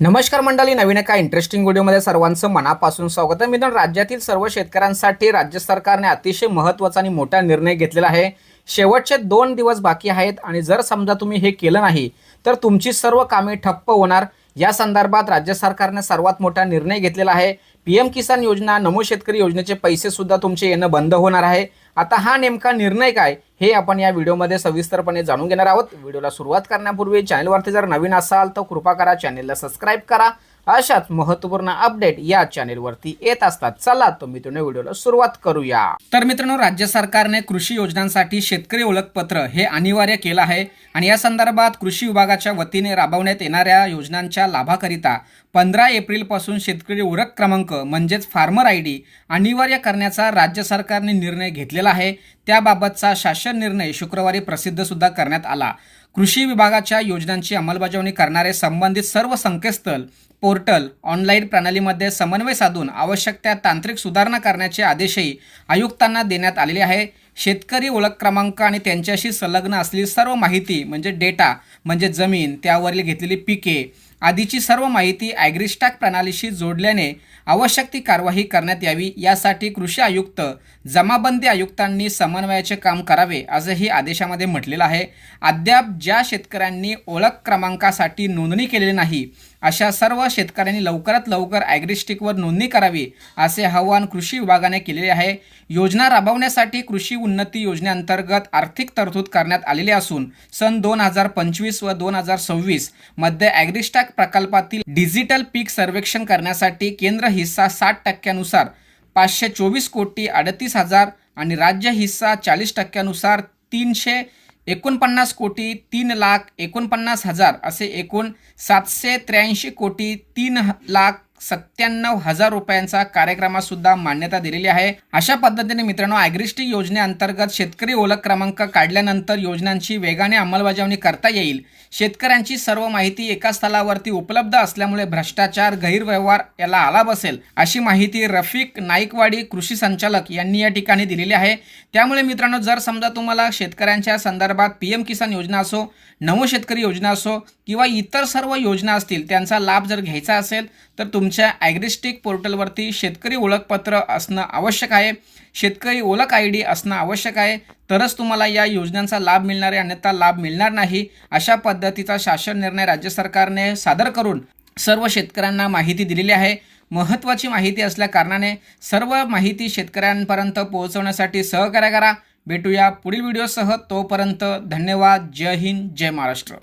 नमस्कार मंडळी नवीन एका इंटरेस्टिंग व्हिडिओमध्ये सर्वांचं मनापासून स्वागत आहे. मित्रांनो राज्यातील सर्व शेतकऱ्यांसाठी राज्य सरकारने अतिशय महत्त्वाचा आणि मोठा निर्णय घेतलेला आहे. शेवटचे दोन दिवस बाकी आहेत आणि जर समजा तुम्ही हे केलं नाही तर तुमची सर्व कामे ठप्प होणार. या संदर्भात राज्य सरकारने सर्वात मोठा निर्णय घेतलेला आहे. पी एम किसान योजना नमो शेतकरी योजनेचे पैसे सुद्धा तुमचे येणं बंद होणार आहे. आता हा नेमका निर्णय काय हे आपण या व्हिडिओमध्ये सविस्तरपणे जाणून घेणार आहोत. व्हिडिओला सुरुवात करण्यापूर्वी चॅनलवरती जर नवीन असाल तर कृपा करा चॅनेलला सबस्क्राईब करा. अशाच महत्त्वपूर्ण अपडेट या चॅनेलवरती येत असतात. चला तर मित्रांनो व्हिडिओला सुरुवात करूया. तर मित्रांनो राज्य सरकारने कृषी योजनांसाठी शेतकरी ओळखपत्र हे अनिवार्य केलं आहे आणि या संदर्भात कृषी विभागाच्या वतीने राबवण्यात येणाऱ्या योजनांच्या लाभाकरिता पंधरा एप्रिलपासून शेतकरी ओळख क्रमांक म्हणजेच फार्मर आय डी अनिवार्य करण्याचा राज्य सरकारने निर्णय घेतलेला आहे. त्याबाबतचा शासन निर्णय शुक्रवारी प्रसिद्ध सुद्धा करण्यात आला. कृषी विभागाच्या योजनांची अंमलबजावणी करणारे संबंधित सर्व संकेतस्थळ पोर्टल ऑनलाईन प्रणालीमध्ये समन्वय साधून आवश्यक त्या तांत्रिक सुधारणा करण्याचे आदेशही आयुक्तांना देण्यात आलेले आहे. शेतकरी ओळख क्रमांक आणि त्यांच्याशी संलग्न असलेली सर्व माहिती म्हणजे डेटा म्हणजे जमीन त्यावरील घेतलेली पिके आधीची सर्व माहिती ॲग्रिस्टॅक प्रणालीशी जोडल्याने आवश्यक ती कारवाई करण्यात यावी यासाठी कृषी आयुक्त जमाबंदी आयुक्तांनी समन्वयाचे काम करावे असंही आदेशामध्ये म्हटलेलं आहे. अद्याप ज्या शेतकऱ्यांनी ओळख क्रमांकासाठी नोंदणी केलेली नाही अशा सर्व शेतकऱ्यांनी लवकरात लवकर ॲग्रिस्टिकवर नोंदणी करावी असे आवाहन कृषी विभागाने केलेले आहे. योजना राबवण्यासाठी कृषी उन्नती योजनेअंतर्गत आर्थिक तरतूद करण्यात आलेली असून सन दोन हजार पंचवीस व दोन हजार सव्वीसमध्ये ॲग्रिस्टॅक प्रकल्पातील डिजिटल पीक सर्वेक्षण करण्यासाठी केंद्र हिस्सा साठ टक्क्यानुसार पाचशे चोवीस कोटी अडतीस हजार आणि राज्य हिस्सा चाळीस टक्क्यानुसार तीनशे एकोणपन्नास कोटी तीन लाख एकोणपन्नास हजार असे एकूण सातशे त्र्याऐंशी कोटी तीन लाख सत्त्याण्णव हजार रुपयांचा कार्यक्रमास सुद्धा मान्यता दिलेली आहे. अशा पद्धतीने मित्रांनो ॲग्रिस्टिक योजनेअंतर्गत शेतकरी ओळख क्रमांक काढल्यानंतर योजनांची वेगाने अंमलबजावणी करता येईल. शेतकऱ्यांची सर्व माहिती एका स्थळावरती उपलब्ध असल्यामुळे भ्रष्टाचार गैरव्यवहार याला आला बसेल अशी माहिती रफिक नाईकवाडी कृषी संचालक यांनी या ठिकाणी दिलेली आहे. त्यामुळे मित्रांनो जर समजा तुम्हाला शेतकऱ्यांच्या संदर्भात पी एम किसान योजना असो नमो शेतकरी योजना असो किंवा इतर सर्व योजना असतील त्यांचा लाभ जर घ्यायचा असेल तर तुम्ही तुमच्या ॲग्रिस्टिक पोर्टलवरती शेतकरी ओळखपत्र असणं आवश्यक आहे. शेतकरी ओळख आय डी असणं आवश्यक आहे. तरच तुम्हाला या योजनांचा लाभ मिळणार आहे. अन्यथा लाभ मिळणार नाही. अशा पद्धतीचा शासन निर्णय राज्य सरकारने सादर करून सर्व शेतकऱ्यांना माहिती दिलेली आहे. महत्त्वाची माहिती असल्या कारणाने सर्व माहिती शेतकऱ्यांपर्यंत पोहोचवण्यासाठी सहकार्य करा. भेटूया पुढील व्हिडिओसह. तोपर्यंत धन्यवाद. जय हिंद. जय महाराष्ट्र.